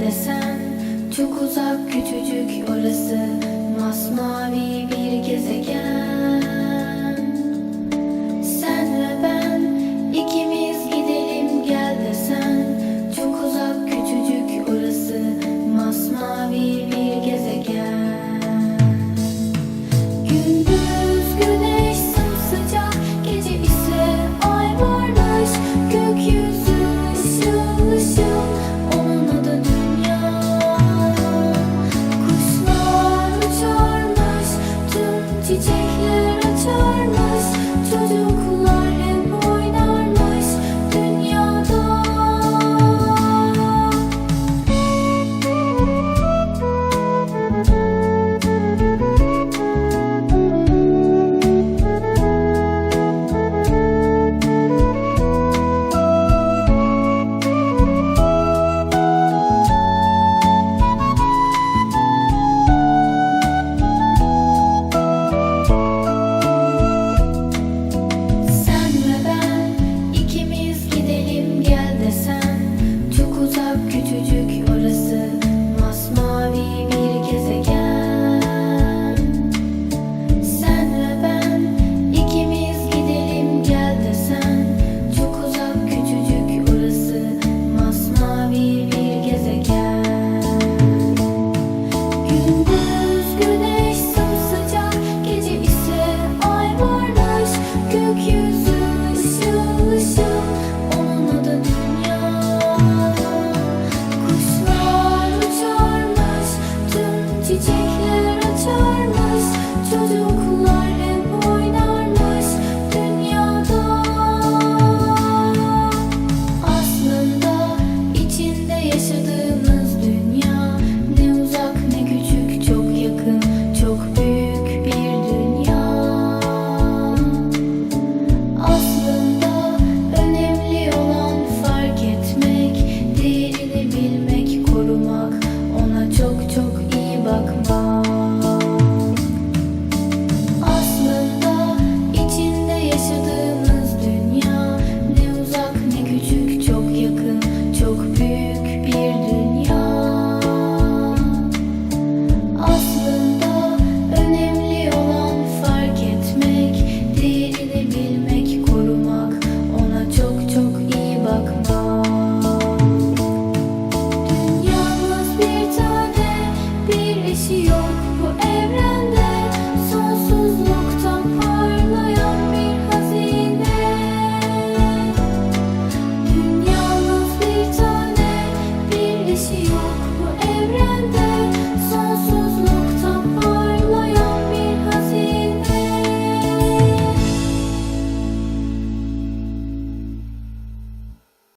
desen Çok uzak küçücük orası Masmavi bir gezegen.